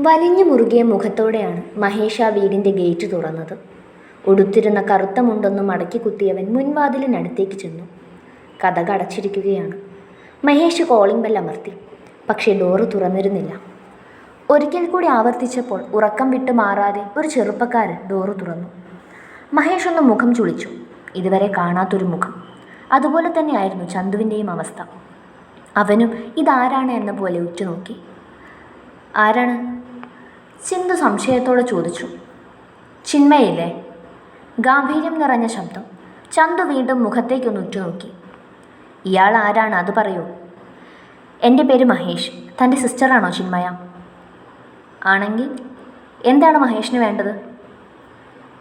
വലിഞ്ഞു മുറുകിയ മുഖത്തോടെയാണ് മഹേഷ് വീടിന്റെ ഗേറ്റ് തുറന്നത്. ഉടുത്തിരുന്ന കറുത്ത മുണ്ടൊന്നും മടക്കി കുത്തിയവൻ മുൻവാതിലിനടുത്തേക്ക് ചെന്നു. കഥ അടച്ചിരിക്കുകയാണ്. മഹേഷ് കോളിംഗ് ബെൽ അമർത്തി. പക്ഷേ ഡോറ് തുറന്നിരുന്നില്ല. ഒരിക്കൽ കൂടി ആവർത്തിച്ചപ്പോൾ ഉറക്കം വിട്ടു മാറാതെ ഒരു ചെറുപ്പക്കാരൻ ഡോറ് തുറന്നു. മഹേഷ് ഒന്ന് മുഖം ചുളിച്ചു. ഇതുവരെ കാണാത്തൊരു മുഖം. അതുപോലെ തന്നെയായിരുന്നു ചന്തുവിന്റെയും അവസ്ഥ. അവനും ഇതാരാണ് എന്ന പോലെ ഉറ്റുനോക്കി ആരാണ്? ചിന്ത സംശയത്തോടെ ചോദിച്ചു. ചിന്മയില്ലേ? ഗാംഭീര്യം നിറഞ്ഞ ശബ്ദം. ചന്തു വീണ്ടും മുഖത്തേക്കൊന്ന് ഉറ്റുനോക്കി. ഇയാൾ ആരാണ്? അത് പറയൂ. എന്റെ പേര് മഹേഷ്. തന്റെ സിസ്റ്ററാണോ ചിന്മയ? ആണെങ്കിൽ എന്താണ് മഹേഷിന് വേണ്ടത്?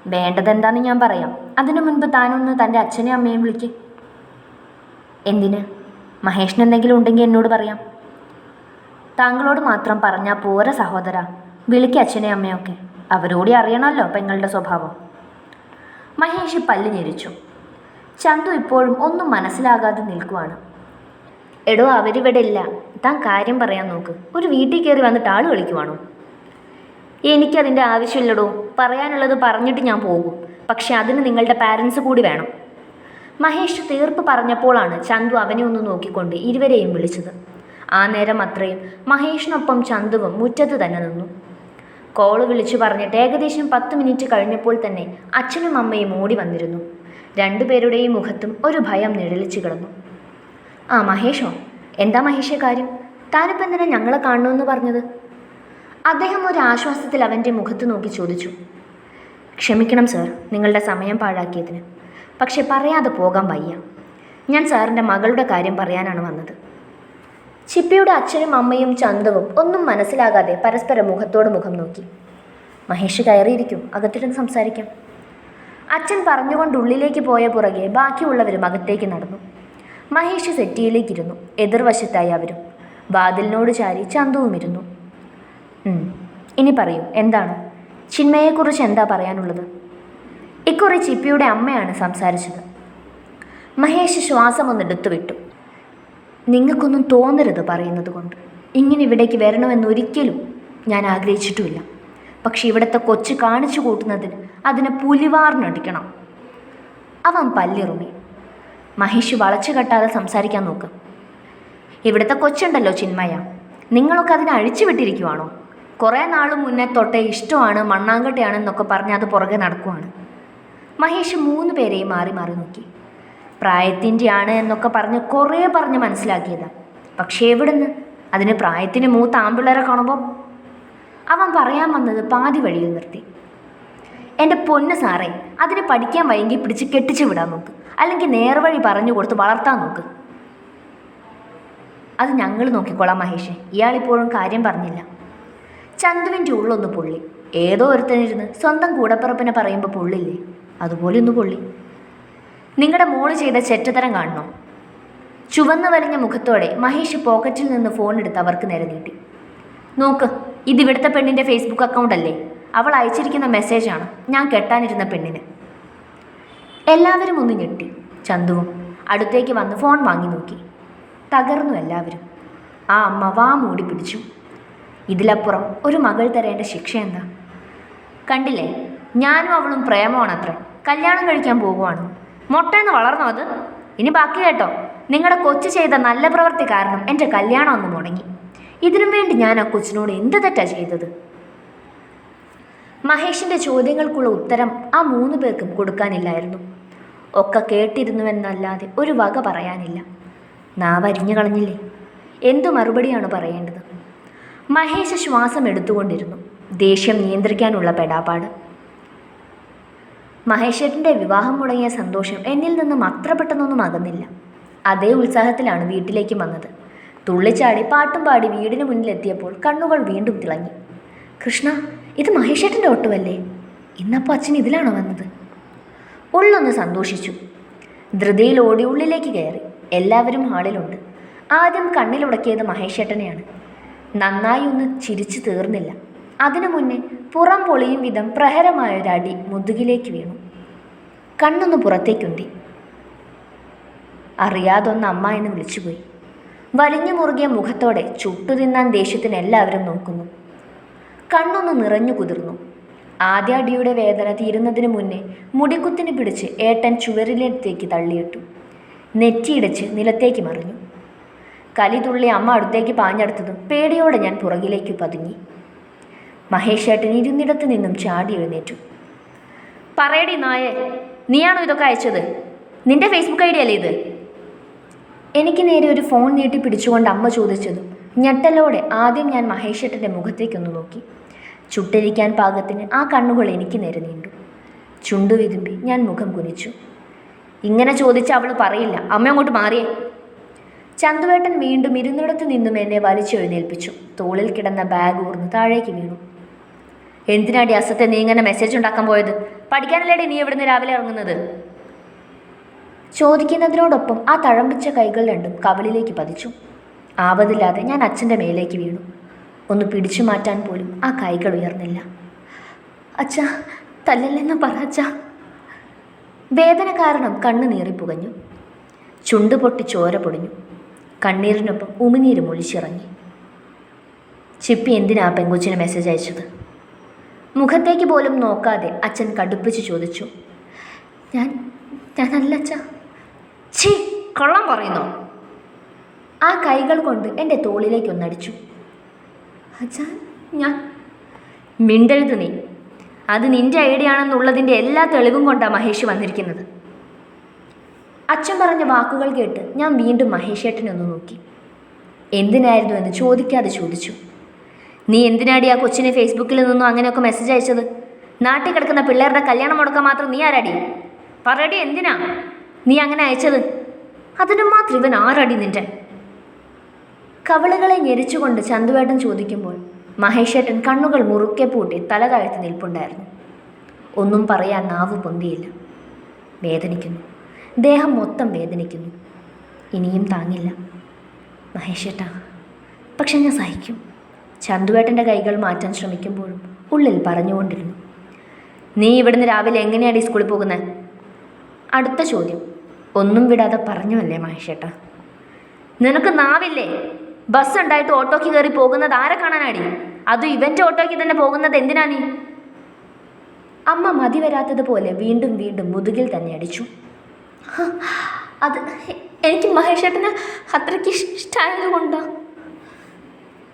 വേണ്ടത് എന്താണെന്ന് ഞാൻ പറയാം. അതിനു മുൻപ് താനൊന്ന് തന്റെ അച്ഛനെയും അമ്മയും വിളിക്ക്. എന്തിന്? മഹേഷിന് എന്തെങ്കിലും ഉണ്ടെങ്കിൽ എന്നോട് പറയാം. താങ്കളോട് മാത്രം പറഞ്ഞാൽ പോര സഹോദര. വിളിക്ക് അച്ഛനെ അമ്മയൊക്കെ. അവരോടി അറിയണമല്ലോ പെങ്ങളുടെ സ്വഭാവം. മഹേഷ് പല്ല് ഞെരിച്ചു. ചന്തു ഇപ്പോഴും ഒന്നും മനസ്സിലാകാതെ നിൽക്കുവാണ്. എടോ അവരിവിടെ ഇല്ല. താൻ കാര്യം പറയാൻ നോക്ക്. ഒരു വീട്ടിൽ കയറി വന്നിട്ട് ആൾ കളിക്കുവാണോ എനിക്കതിന്റെ ആവശ്യമില്ലടോ. പറയാനുള്ളത് പറഞ്ഞിട്ട് ഞാൻ പോകും. പക്ഷെ അതിന് നിങ്ങളുടെ പാരൻസ് കൂടി വേണം. മഹേഷ് തീർപ്പ് പറഞ്ഞപ്പോഴാണ് ചന്തു അവനെ ഒന്ന് നോക്കിക്കൊണ്ട് ഇരുവരെയും വിളിച്ചത്. ആ നേരം അത്രയും. മഹേഷിനൊപ്പം ചന്തുവും മുറ്റത്ത് തന്നെ നിന്നു. കോൾ വിളിച്ചു പറഞ്ഞിട്ട് ഏകദേശം പത്ത് മിനിറ്റ് കഴിഞ്ഞപ്പോൾ തന്നെ അച്ഛനും അമ്മയും ഓടി വന്നിരുന്നു. രണ്ടുപേരുടെയും മുഖത്തും ഒരു ഭയം നിഴലിച്ചു കിടന്നു. ആ മഹേഷോ എന്താ മഹേഷേ കാര്യം? താനിപ്പോൾ എന്തിനാ ഞങ്ങളെ കാണണമെന്ന് പറഞ്ഞത്? അദ്ദേഹം ഒരു ആശ്വാസത്തിൽ അവന്റെ മുഖത്ത് നോക്കി ചോദിച്ചു. ക്ഷമിക്കണം സാർ നിങ്ങളുടെ സമയം പാഴാക്കിയതിന്. പക്ഷെ പറയാതെ പോകാൻ വയ്യ. ഞാൻ സാറിന്റെ മകളുടെ കാര്യം പറയാനാണ് വന്നത്. ചിപ്പിയുടെ അച്ഛനും അമ്മയും ചന്തവും ഒന്നും മനസ്സിലാകാതെ പരസ്പരം മുഖത്തോട് മുഖം നോക്കി. മഹേഷ് കയറിയിരിക്കും. അകത്തിരുന്ന് സംസാരിക്കാം. അച്ഛൻ പറഞ്ഞുകൊണ്ട് ഉള്ളിലേക്ക് പോയ പുറകെ ബാക്കിയുള്ളവരും അകത്തേക്ക് നടന്നു. മഹേഷ് സെറ്റിയിലേക്കിരുന്നു. എതിർവശത്തായി അവരും. വാതിലിനോട് ചാരി ചന്തുവും ഇരുന്നു. ഇനി പറയൂ എന്താണ്? ചിന്മയെക്കുറിച്ച് എന്താ പറയാനുള്ളത്? ഇക്കുറി ചിപ്പിയുടെ അമ്മയാണ് സംസാരിച്ചത്. മഹേഷ് ശ്വാസം വിട്ടു നിങ്ങൾക്കൊന്നും തോന്നരുത് പറയുന്നത് കൊണ്ട്. ഇങ്ങനെ ഇവിടേക്ക് വരണമെന്ന് ഒരിക്കലും ഞാൻ ആഗ്രഹിച്ചിട്ടുമില്ല. പക്ഷെ ഇവിടുത്തെ കൊച്ച് കാണിച്ചു കൂട്ടുന്നതിന് അതിനെ പുലിവാറിനടിക്കണം അവൻ പല്ലിറുമി. മഹേഷ് വളച്ചു കെട്ടാതെ സംസാരിക്കാൻ നോക്ക്. ഇവിടുത്തെ കൊച്ചുണ്ടല്ലോ ചിന്മയ. നിങ്ങളൊക്കെ അതിനെ അഴിച്ചു വിട്ടിരിക്കുവാണോ? കുറേ നാൾ മുന്നേ തൊട്ടേ ഇഷ്ടമാണ് മണ്ണാങ്കട്ടയാണെന്നൊക്കെ പറഞ്ഞ് അത് പുറകെ നടക്കുവാണ്. മഹേഷ് മൂന്ന് പേരെയും മാറി മാറി നോക്കി. പ്രായത്തിന്റെ ആണ് എന്നൊക്കെ പറഞ്ഞ് കുറേ പറഞ്ഞ് മനസ്സിലാക്കിയതാ. പക്ഷേ എവിടുന്ന്? അതിന് പ്രായത്തിന് മൂത്ത ആമ്പിള്ളേരെ കാണുമ്പോൾ അവൻ പറയാൻ വന്നത് പാതി വഴിയിൽ നിർത്തി. എന്റെ പൊന്ന് സാറേ അതിന് പഠിക്കാൻ വൈകി പിടിച്ച് കെട്ടിച്ചു വിടാൻ നോക്ക്. അല്ലെങ്കിൽ നേർവഴി പറഞ്ഞു കൊടുത്ത് വളർത്താൻ നോക്ക്. അത് ഞങ്ങൾ നോക്കിക്കോളാം മഹേഷ്. ഇയാളിപ്പോഴും കാര്യം പറഞ്ഞില്ല. ചന്തുവിന്റെ ഉള്ളൊന്ന് പൊള്ളി. ഏതോ ഒരുത്തനിരുന്ന് സ്വന്തം കൂടപ്പിറപ്പിനെ പറയുമ്പോൾ പൊള്ളില്ലേ? അതുപോലെ ഒന്ന് പൊള്ളി. നിങ്ങളുടെ മോൾ ചെയ്ത ചെറ്റതരം കാണണോ. ചുവന്നു വലിഞ്ഞ മുഖത്തോടെ മഹേഷ് പോക്കറ്റിൽ നിന്ന് ഫോൺ എടുത്ത് അവർക്ക് നേരെ നീട്ടി. നോക്ക് ഇത് ഇവിടുത്തെ പെണ്ണിന്റെ ഫേസ്ബുക്ക് അക്കൗണ്ട് അല്ലേ? അവൾ അയച്ചിരിക്കുന്ന മെസ്സേജാണ് ഞാൻ കെട്ടാനിരുന്ന പെണ്ണിന്. എല്ലാവരും ഒന്ന് ഞെട്ടി. ചന്തുവും അടുത്തേക്ക് വന്ന് ഫോൺ വാങ്ങി നോക്കി. തകർന്നു എല്ലാവരും. ആ അമ്മ വാ മൂടി പിടിച്ചു. ഇതിലപ്പുറം ഒരു മകൾ തരേണ്ട ശിക്ഷ എന്താ? കണ്ടില്ലേ? ഞാനും അവളും പ്രേമമാണത്രേ. കല്യാണം കഴിക്കാൻ പോകുവാണ് മൊട്ടേന്ന് വളർന്നോ അത്? ഇനി ബാക്കി കേട്ടോ. നിങ്ങളുടെ കൊച്ചു ചെയ്ത നല്ല പ്രവൃത്തി കാരണം എന്റെ കല്യാണം ഒന്ന് മുടങ്ങി. ഇതിനു വേണ്ടി ഞാൻ ആ കൊച്ചിനോട് എന്ത് തെറ്റാ ചെയ്തത്? മഹേഷിന്റെ ചോദ്യങ്ങൾക്കുള്ള ഉത്തരം ആ മൂന്ന് പേർക്കും കൊടുക്കാനില്ലായിരുന്നു. ഒക്കെ കേട്ടിരുന്നുവെന്നല്ലാതെ ഒരു വക പറയാനില്ല. നാ വരിഞ്ഞു കളഞ്ഞില്ലേ? എന്തു മറുപടിയാണ് പറയേണ്ടത്? മഹേഷ് ശ്വാസം എടുത്തുകൊണ്ടിരുന്നു. ദേഷ്യം നിയന്ത്രിക്കാനുള്ള പെടാപ്പാട്. മഹേഷേട്ടന്റെ വിവാഹം മുടങ്ങിയ സന്തോഷം എന്നിൽ നിന്നും അത്ര പെട്ടെന്നൊന്നും അകന്നില്ല. അതേ ഉത്സാഹത്തിലാണ് വീട്ടിലേക്ക് വന്നത്. തുള്ളിച്ചാടി പാട്ടും പാടി വീടിന് മുന്നിലെത്തിയപ്പോൾ കണ്ണുകൾ വീണ്ടും തിളങ്ങി. കൃഷ്ണ ഇത് മഹേഷേട്ടന്റെ ഓട്ടമല്ലേ? ഇന്നപ്പോൾ അച്ഛൻ ഇതിലാണോ വന്നത്? ഉള്ളൊന്ന് സന്തോഷിച്ചു. ധൃതിയിൽ ഓടി ഉള്ളിലേക്ക് കയറി. എല്ലാവരും ഹാളിലുണ്ട്. ആദ്യം കണ്ണിലുടക്കിയത് മഹേഷേട്ടനെയാണ് നന്നായി ഒന്ന് ചിരിച്ചു തീർന്നില്ല. അതിനു മുന്നേ പുറം പൊളിയും വിധം പ്രഹരമായൊരടി മുതുകിലേക്ക് വീണു. കണ്ണൊന്ന് പുറത്തേക്കുണ്ടി അറിയാതൊന്ന് അമ്മ എന്ന് വിളിച്ചുപോയി. വലിഞ്ഞു മുറുകിയ മുഖത്തോടെ ചുട്ടുതിന്നാൻ ദേഷ്യത്തിന് എല്ലാവരും നോക്കുന്നു. കണ്ണൊന്ന് നിറഞ്ഞു കുതിർന്നു. ആദ്യ അടിയുടെ വേദന തീരുന്നതിന് മുന്നേ മുടിക്കുത്തിന് പിടിച്ച് ഏട്ടൻ ചുവരിലേക്ക് തള്ളിയിട്ടു. നെറ്റിയിടച്ച് നിലത്തേക്ക് മറിഞ്ഞു. കലി തുള്ളി അമ്മ അടുത്തേക്ക് പാഞ്ഞെടുത്തതും പേടിയോടെ ഞാൻ പുറകിലേക്ക് പതുങ്ങി. മഹേഷ് ഏട്ടൻ ഇരുന്നിടത്ത് നിന്നും ചാടി എഴുന്നേറ്റു. പറയടി നായെ നീയാണോ ഇതൊക്കെ അയച്ചത്? നിന്റെ ഫേസ്ബുക്ക് ഐ ഡി അല്ലേ ഇത്? എനിക്ക് നേരെ ഒരു ഫോൺ നീട്ടി പിടിച്ചുകൊണ്ട് അമ്മ ചോദിച്ചതും. ഞെട്ടലോടെ ആദ്യം ഞാൻ മഹേഷേട്ടന്റെ മുഖത്തേക്കൊന്ന് നോക്കി. ചുട്ടരിക്കാൻ പാകത്തിന് ആ കണ്ണുകൾ എനിക്ക് നേരെ നീണ്ടു. ചുണ്ടു വിതുമ്പി ഞാൻ മുഖം കുനിച്ചു. ഇങ്ങനെ ചോദിച്ച അവൾ പറയില്ല. അമ്മ അങ്ങോട്ട് മാറിയേ. ചന്തുവേട്ടൻ വീണ്ടും ഇരുന്നിടത്ത് നിന്നും എന്നെ വലിച്ചെഴുന്നേൽപ്പിച്ചു. തോളിൽ കിടന്ന ബാഗ് ഊർന്ന് താഴേക്ക് വീണു. എന്തിനാടി അസത്തെ നീ ഇങ്ങനെ മെസ്സേജ് ഉണ്ടാക്കാൻ പോയത്? പഠിക്കാനല്ലേടി നീ ഇവിടുന്ന് രാവിലെ ഇറങ്ങുന്നത്? ചോദിക്കുന്നതിനോടൊപ്പം ആ തഴമ്പിച്ച കൈകൾ രണ്ടും കവളിലേക്ക് പതിച്ചു. ആവതില്ലാതെ ഞാൻ അച്ഛന്റെ മേലേക്ക് വീണു. ഒന്ന് പിടിച്ചു മാറ്റാൻ പോലും ആ കൈകൾ ഉയർന്നില്ല. അച്ഛ തല്ലല്ലെന്ന് പറ വേദന കാരണം കണ്ണ് നീറിപ്പുകഞ്ഞു ചുണ്ട് പൊട്ടി ചോര പൊടിഞ്ഞു. കണ്ണീരിനൊപ്പം ഉമിനീര് മൊഴിച്ചിറങ്ങി ചിപ്പി എന്തിനാ പെങ്കൊച്ചിന് മെസ്സേജ് അയച്ചത്? മുഖത്തേക്ക് പോലും നോക്കാതെ അച്ഛൻ കടുപ്പിച്ച് ചോദിച്ചു. ഞാൻ ഞാനല്ല അച്ഛ. ഛീ കള്ളം പറയുന്നോ? ആ കൈകൾ കൊണ്ട് എന്റെ തോളിലേക്ക് ഒന്നടിച്ചു. അച്ഛാ ഞാൻ മിണ്ടരുത് നീ. അത് നിന്റെ ഐഡിയ ആണെന്നുള്ളതിന്റെ എല്ലാ തെളിവും കൊണ്ടാണ് മഹേഷ് വന്നിരിക്കുന്നത്. അച്ഛൻ പറഞ്ഞ വാക്കുകൾ കേട്ട് ഞാൻ വീണ്ടും മഹേഷേട്ടനെ ഒന്ന് നോക്കി. എന്തിനായിരുന്നു എന്ന് ചോദിക്കാതെ ചോദിച്ചു. നീ എന്തിനാടി ആ കൊച്ചിനെ ഫേസ്ബുക്കിൽ നിന്നും അങ്ങനെയൊക്കെ മെസ്സേജ് അയച്ചത്? നാട്ടിൽ കിടക്കുന്ന പിള്ളേരുടെ കല്യാണം മുടക്കാൻ മാത്രം നീ ആരാടി? പറയടി എന്തിനാ നീ അങ്ങനെ അയച്ചത്? അതിനു മാത്രം ഇവൻ ആരാടി നിന്റെ? കവളുകളെ ഞെരിച്ചുകൊണ്ട് ചന്തുവേട്ടൻ ചോദിക്കുമ്പോൾ മഹേഷേട്ടൻ കണ്ണുകൾ മുറുക്കെ പൂട്ടി തല താഴ്ത്തി നിൽപ്പുണ്ടായിരുന്നു. ഒന്നും പറയാൻ നാവ് പൊന്തിയില്ല. വേദനിക്കുന്നു. ദേഹം മൊത്തം വേദനിക്കുന്നു. ഇനിയും താങ്ങില്ല. മഹേഷേട്ടാ പക്ഷെ ഞാൻ സഹിക്കും. ചന്തുവേട്ടന്റെ കൈകൾ മാറ്റാൻ ശ്രമിക്കുമ്പോഴും ഉള്ളിൽ പറഞ്ഞുകൊണ്ടിരുന്നു. നീ ഇവിടുന്ന് രാവിലെ എങ്ങനെയാണ് ഈ സ്കൂളിൽ പോകുന്നത് അടുത്ത ചോദ്യം. ഒന്നും വിടാതെ പറഞ്ഞുവല്ലേ മഹേഷേട്ട? നിനക്ക് നാവില്ലേ? ബസ് ഉണ്ടായിട്ട് ഓട്ടോയ്ക്ക് കയറി പോകുന്നത് ആരെ കാണാനാടി? അതും ഇവന്റെ ഓട്ടോയ്ക്ക് തന്നെ പോകുന്നത് എന്തിനാ നീ? അമ്മ മതി വരാത്തതുപോലെ വീണ്ടും വീണ്ടും മുതുകിൽ തന്നെ അടിച്ചു. അത് എനിക്ക് മഹേഷേട്ടന് അത്രയ്ക്ക് ഇഷ്ടമായത് കൊണ്ടാണ്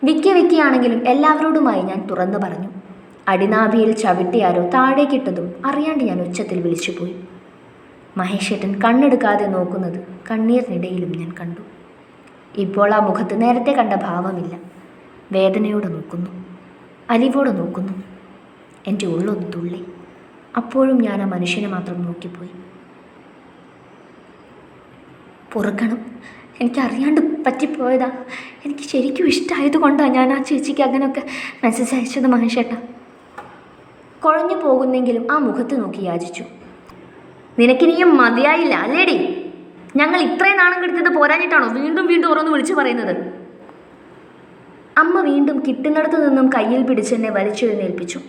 വിക്കി വിക്കിയാണെങ്കിലും എല്ലാവരോടുമായി ഞാൻ തുറന്നു പറഞ്ഞു. അടിനാഭിയിൽ ചവിട്ടിയാരോ താഴേക്കിട്ടതും അറിയാണ്ട് ഞാൻ ഉച്ചത്തിൽ വിളിച്ചുപോയി മഹേഷേട്ടൻ കണ്ണെടുക്കാതെ നോക്കുന്നത് കണ്ണീരിനിടയിലും ഞാൻ കണ്ടു. ഇപ്പോൾ ആ മുഖത്ത് നേരത്തെ കണ്ട ഭാവമില്ല. വേദനയോടെ നോക്കുന്നു. അലിവോടെ നോക്കുന്നു. എന്റെ ഉള്ളൊന്ന് തുള്ളി. അപ്പോഴും ഞാൻ ആ മനുഷ്യനെ മാത്രം നോക്കിപ്പോയി. പൊറുക്കണം. എനിക്കറിയാണ്ട് പറ്റിപ്പോയതാ. എനിക്ക് ശരിക്കും ഇഷ്ടമായത് കൊണ്ടാണ് ഞാൻ ആ ചേച്ചിക്ക് അങ്ങനെയൊക്കെ മെസ്സേജ് അയച്ചത് മഹേഷേട്ട. കുഴഞ്ഞു പോകുന്നെങ്കിലും ആ മുഖത്ത് നോക്കി യാചിച്ചു. നിനക്കിനിയും മതിയായില്ല അല്ലേടി? ഞങ്ങൾ ഇത്രയും നാണം കെടുത്തത് പോരാഞ്ഞിട്ടാണോ വീണ്ടും വീണ്ടും ഓരോന്ന് വിളിച്ചു പറയുന്നത്? അമ്മ വീണ്ടും കിട്ടുന്നിടത്തു നിന്നും കയ്യിൽ പിടിച്ചെന്നെ വലിച്ചെഴുന്നേൽപ്പിച്ചു.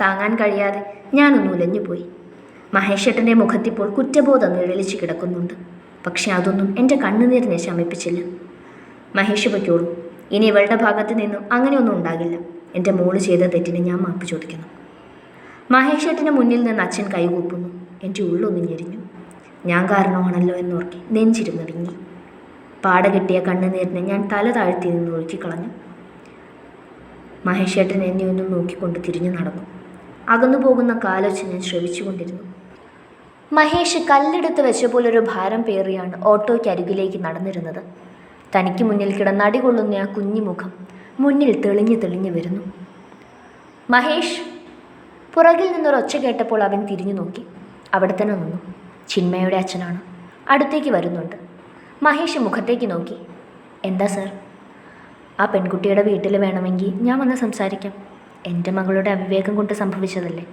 താങ്ങാൻ കഴിയാതെ ഞാനൊന്ന് ഉലഞ്ഞുപോയി. മഹേഷേട്ടന്റെ മുഖത്തിപ്പോൾ കുറ്റബോധം നിഴലിച്ച് കിടക്കുന്നുണ്ട്. പക്ഷെ അതൊന്നും എന്റെ കണ്ണുനീരിനെ ശമിപ്പിച്ചില്ല മഹേഷ് പൊയ്ക്കോളൂ ഇനി ഇവളുടെ ഭാഗത്ത് നിന്നും അങ്ങനെയൊന്നും ഉണ്ടാകില്ല. എന്റെ മോൾ ചെയ്ത തെറ്റിന് ഞാൻ മാപ്പ് ചോദിക്കുന്നു മഹേഷേട്ടന് മുന്നിൽ നിന്ന് അച്ഛൻ കൈകൂപ്പുന്നു. എന്റെ ഉള്ളൊന്നും ഞെരിഞ്ഞു ഞാൻ കാരണമാണല്ലോ എന്നോർക്കി നെഞ്ചിരുന്ന് വിങ്ങി. പാട കിട്ടിയ കണ്ണുനീരിനെ ഞാൻ തല താഴ്ത്തി നിന്ന് ഒഴുക്കിക്കളഞ്ഞു. മഹേഷേട്ടൻ എന്നെ ഒന്നും നോക്കിക്കൊണ്ട് തിരിഞ്ഞു നടന്നു. അകന്നു പോകുന്ന കാലൊച്ച് ഞാൻ ശ്രവിച്ചുകൊണ്ടിരുന്നു. മഹേഷ് കല്ലെടുത്ത് വെച്ച പോലൊരു ഭാരം പേറിയാണ് ഓട്ടോയ്ക്ക് അരികിലേക്ക് നടന്നിരുന്നത്. തനിക്ക് മുന്നിൽ കിടന്നടി അടികൊള്ളുന്ന ആ കുഞ്ഞുമുഖം മുന്നിൽ തെളിഞ്ഞു തെളിഞ്ഞു വരുന്നു. മഹേഷ് പുറകിൽ നിന്നൊരൊച്ച കേട്ടപ്പോൾ അവൻ തിരിഞ്ഞു നോക്കി. അവിടെ തന്നെ നിന്നു. ചിന്മയുടെ അച്ഛനാണ്. അടുത്തേക്ക് വരുന്നുണ്ട്. മഹേഷ് മുഖത്തേക്ക് നോക്കി. എന്താ സർ? ആ പെൺകുട്ടിയുടെ വീട്ടിൽ വേണമെങ്കിൽ ഞാൻ വന്ന് സംസാരിക്കാം. എന്റെ മകളുടെ അവിവേകം കൊണ്ട് സംഭവിച്ചതല്ലേ?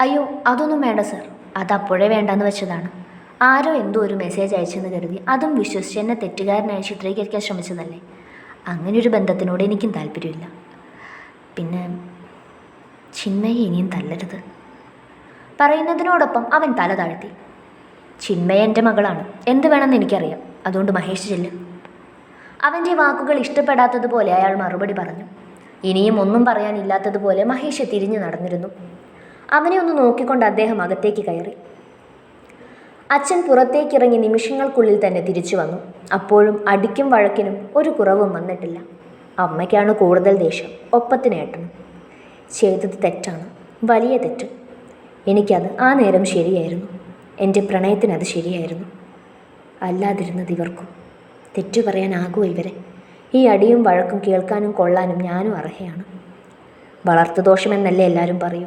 അയ്യോ അതൊന്നും വേണ്ട സർ. അത് വേണ്ടെന്ന് വേണ്ടാന്ന് വെച്ചതാണ്. ആരോ എന്തോ ഒരു മെസ്സേജ് അയച്ചെന്ന് കരുതി അതും വിശ്വസിച്ച് എന്നെ തെറ്റുകാരനായി ചിത്രീകരിക്കാൻ ശ്രമിച്ചതല്ലേ? അങ്ങനെ ഒരു ബന്ധത്തിനോട് എനിക്കും താല്പര്യമില്ല. പിന്നെ ചിന്മയെ ഇനിയും തല്ലരുത്. പറയുന്നതിനോടൊപ്പം അവൻ തല താഴ്ത്തി. ചിന്മയ എന്റെ മകളാണ്. എന്ത് വേണമെന്ന് എനിക്കറിയാം. അതുകൊണ്ട് മഹേഷ് ചെല്ലു. അവന്റെ വാക്കുകൾ ഇഷ്ടപ്പെടാത്തതുപോലെ അയാൾ മറുപടി പറഞ്ഞു. ഇനിയും ഒന്നും പറയാനില്ലാത്തതുപോലെ മഹേഷ് തിരിഞ്ഞു നടന്നിരുന്നു. അവനെ ഒന്ന് നോക്കിക്കൊണ്ട് അദ്ദേഹം അകത്തേക്ക് കയറി. അച്ഛൻ പുറത്തേക്കിറങ്ങി നിമിഷങ്ങൾക്കുള്ളിൽ തന്നെ തിരിച്ചു വന്നു. അപ്പോഴും അടിക്കും വഴക്കിനും ഒരു കുറവും വന്നിട്ടില്ല. അമ്മയ്ക്കാണ് കൂടുതൽ ദേഷ്യം. ഒപ്പത്തിനേട്ടണം ചെയ്തത് തെറ്റാണ്. വലിയ തെറ്റ്. എനിക്കത് ആ നേരം ശരിയായിരുന്നു. എന്റെ പ്രണയത്തിനത് ശരിയായിരുന്നു. അല്ലാതിരുന്നത് ഇവർക്കും. തെറ്റു പറയാനാകുമോ ഇവരെ. ഈ അടിയും വഴക്കും കേൾക്കാനും കൊള്ളാനും ഞാനും അർഹയാണ്. വളർത്തുദോഷമെന്നല്ലേ എല്ലാവരും പറയൂ.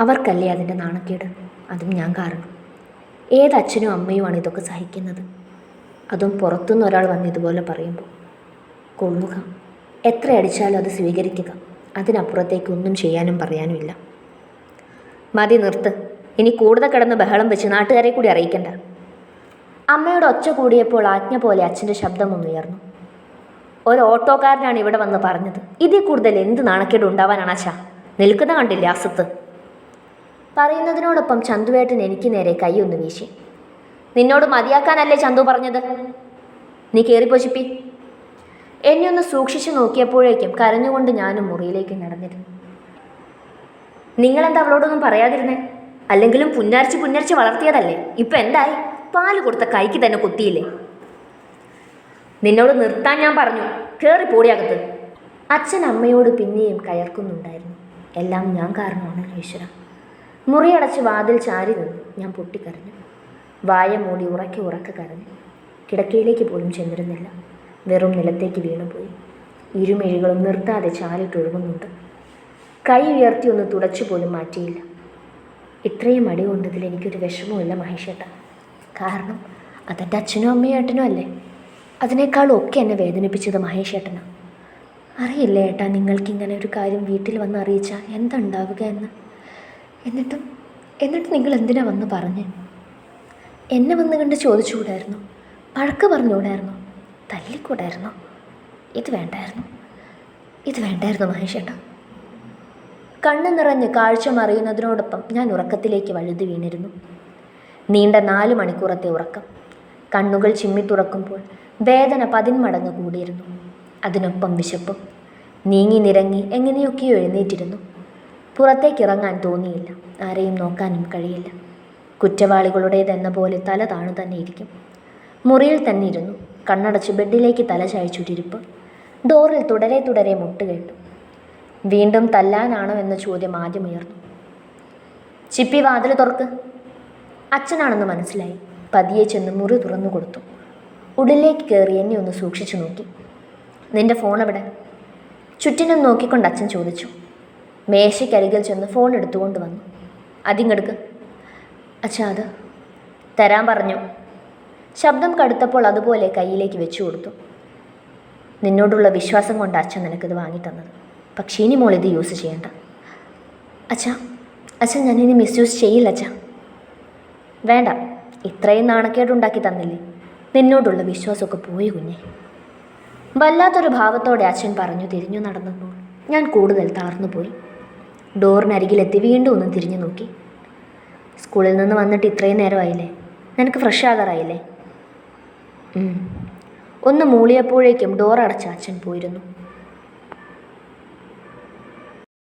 അവർക്കല്ലേ അതിന്റെ നാണക്കേട്? അതും ഞാൻ കാരണം. ഏത് അച്ഛനും അമ്മയുമാണ് ഇതൊക്കെ സഹിക്കുന്നത്. അതും പുറത്തുനിന്ന് ഒരാൾ വന്ന് ഇതുപോലെ പറയുമ്പോൾ കൊള്ളുക. എത്ര അടിച്ചാലും അത് സ്വീകരിക്കുക. അതിനപ്പുറത്തേക്ക് ഒന്നും ചെയ്യാനും പറയാനുമില്ല മതി നിർത്ത്. ഇനി കൂടുതൽ കിടന്ന് ബഹളം വെച്ച് നാട്ടുകാരെ കൂടി അറിയിക്കണ്ട. അമ്മയുടെ ഒച്ച കൂടിയപ്പോൾ ആജ്ഞ പോലെ അച്ഛന്റെ ശബ്ദം ഒന്നുയർന്നു ഒരു ഓട്ടോക്കാരനാണ് ഇവിടെ വന്ന് പറഞ്ഞത്. ഇതിൽ കൂടുതൽ എന്ത് നാണക്കേട് ഉണ്ടാവാനാണ് അച്ഛാ നിൽക്കുന്ന കണ്ടില്ലേ അസത്ത് പറയുന്നതിനോടൊപ്പം ചന്തുവേട്ടൻ എനിക്ക് നേരെ കൈയൊന്ന് വീശി. നിന്നോട് മതിയാക്കാനല്ലേ ചന്തു പറഞ്ഞത്? നീ കയറിപ്പോശിപ്പി എന്നെ ഒന്ന് സൂക്ഷിച്ചു നോക്കിയപ്പോഴേക്കും കരഞ്ഞുകൊണ്ട് ഞാനും മുറിയിലേക്ക് നടന്നിരുന്നു. നിങ്ങളെന്താ അവളോടൊന്നും പറയാതിരുന്നേ? അല്ലെങ്കിലും പുന്നരിച്ച് പുന്നരിച്ച് വളർത്തിയതല്ലേ? ഇപ്പം എന്തായി? പാൽ കൊടുത്ത കൈക്ക് തന്നെ കുത്തിയില്ലേ? നിന്നോട് നിർത്താൻ ഞാൻ പറഞ്ഞു. കയറി പോടിയകത്ത് അച്ഛൻ അമ്മയോട് പിന്നെയും കയർക്കുന്നുണ്ടായിരുന്നു. എല്ലാം ഞാൻ കാരണമാണ് ഈശ്വര. മുറിയടച്ച് വാതിൽ ചാരി നിന്നു. ഞാൻ പൊട്ടിക്കരഞ്ഞു. വായ മൂടി ഉറക്കെ ഉറക്കെ കരഞ്ഞു. കിടക്കയിലേക്ക് പോലും ചെന്നിരുന്നില്ല. വെറും നിലത്തേക്ക് വീണുപോയി. ഇരുമിഴികളും നിർത്താതെ ചാലിട്ടൊഴുകുന്നുണ്ട് കൈ ഉയർത്തി ഒന്ന് തുടച്ചു പോലും മാറ്റിയില്ല. ഇത്രയും മടി കൊണ്ടതിൽ എനിക്കൊരു വിഷമവുമില്ല മഹേഷേട്ട. കാരണം അതെന്റെ അച്ഛനും അമ്മയും അല്ലേ? അതിനേക്കാളും ഒക്കെ എന്നെ വേദനിപ്പിച്ചത് മഹേഷേട്ടനാണ് അറിയില്ല ഏട്ടാ നിങ്ങൾക്കിങ്ങനെ ഒരു കാര്യം വീട്ടിൽ വന്ന് അറിയിച്ചാൽ എന്തുണ്ടാവുക എന്ന്? എന്നിട്ടും എന്നിട്ട് നിങ്ങൾ എന്തിനാ വന്ന് പറഞ്ഞ്? എന്നെ വന്ന് കണ്ട് ചോദിച്ചുകൂടായിരുന്നു? പഴക്ക് പറഞ്ഞുകൂടായിരുന്നു? തല്ലിക്കൂടായിരുന്നു? ഇത് വേണ്ടായിരുന്നു. ഇത് വേണ്ടായിരുന്നു മഹേഷേട്ട. കണ്ണു നിറഞ്ഞ് കാഴ്ച മറിയുന്നതിനോടൊപ്പം ഞാൻ ഉറക്കത്തിലേക്ക് വഴുതി വീണിരുന്നു. നീണ്ട നാല് മണിക്കൂറത്തെ ഉറക്കം. കണ്ണുകൾ ചിമ്മി തുറക്കുമ്പോൾ വേദന പതിന്മടങ്ങ് കൂടിയിരുന്നു. അതിനൊപ്പം വിശപ്പും. നീങ്ങി നിരങ്ങി എങ്ങനെയൊക്കെയോ എഴുന്നേറ്റിരുന്നു. പുറത്തേക്കിറങ്ങാൻ തോന്നിയില്ല. ആരെയും നോക്കാനും കഴിയില്ല. കുറ്റവാളികളുടേതെന്ന പോലെ തല താണു തന്നെ ഇരിക്കും. മുറിയിൽ തന്നെ ഇരുന്നു. കണ്ണടച്ച് ബെഡിലേക്ക് തല ചായച്ചുട്ടിരിപ്പ് ഡോറിൽ തുടരെ തുടരെ മുട്ടുകേട്ടു വീണ്ടും തല്ലാനാണോ എന്ന ചോദ്യം ആദ്യം ഉയർന്നു. ചിപ്പി വാതിൽ തുറക്ക്. അച്ഛനാണെന്ന് മനസ്സിലായി. പതിയെ ചെന്ന് മുറി തുറന്നു കൊടുത്തു. ഉള്ളിലേക്ക് കയറി എന്നെ ഒന്ന് സൂക്ഷിച്ചു നോക്കി. നിന്റെ ഫോൺ എവിടെ ചുറ്റിനും നോക്കിക്കൊണ്ട് അച്ഛൻ ചോദിച്ചു. മേശയ്ക്കരികിൽ ചെന്ന് ഫോൺ എടുത്തുകൊണ്ട് വന്നു. അതിങ്ങെടുക്ക്. അച്ഛാ അത് തരാൻ പറഞ്ഞു. ശബ്ദം കടുത്തപ്പോൾ അതുപോലെ കയ്യിലേക്ക് വെച്ചു കൊടുത്തു. നിന്നോടുള്ള വിശ്വാസം കൊണ്ട് അച്ഛൻ നിനക്കിത് വാങ്ങിത്തന്നത്. പക്ഷേ ഇനി മോൾ ഇത് യൂസ് ചെയ്യണ്ട. അച്ഛാ അച്ഛൻ ഞാനിനി മിസ്യൂസ് ചെയ്യില്ല അച്ഛാ. വേണ്ട ഇത്രയും നാണക്കേടുണ്ടാക്കി തന്നില്ലേ? നിന്നോടുള്ള വിശ്വാസമൊക്കെ പോയി കുഞ്ഞെ. വല്ലാത്തൊരു ഭാവത്തോടെ അച്ഛൻ പറഞ്ഞു തിരിഞ്ഞു നടന്നപ്പോൾ ഞാൻ കൂടുതൽ തളർന്നു പോയി ഡോറിനരികിലെത്തി വീണ്ടും ഒന്ന് തിരിഞ്ഞു നോക്കി. സ്കൂളിൽ നിന്ന് വന്നിട്ട് ഇത്രയും നേരമായില്ലേ? നിനക്ക് ഫ്രഷ് ആകാറായില്ലേ? ഒന്ന് മൂളിയപ്പോഴേക്കും ഡോർ അടച്ച അച്ഛൻ പോയിരുന്നു.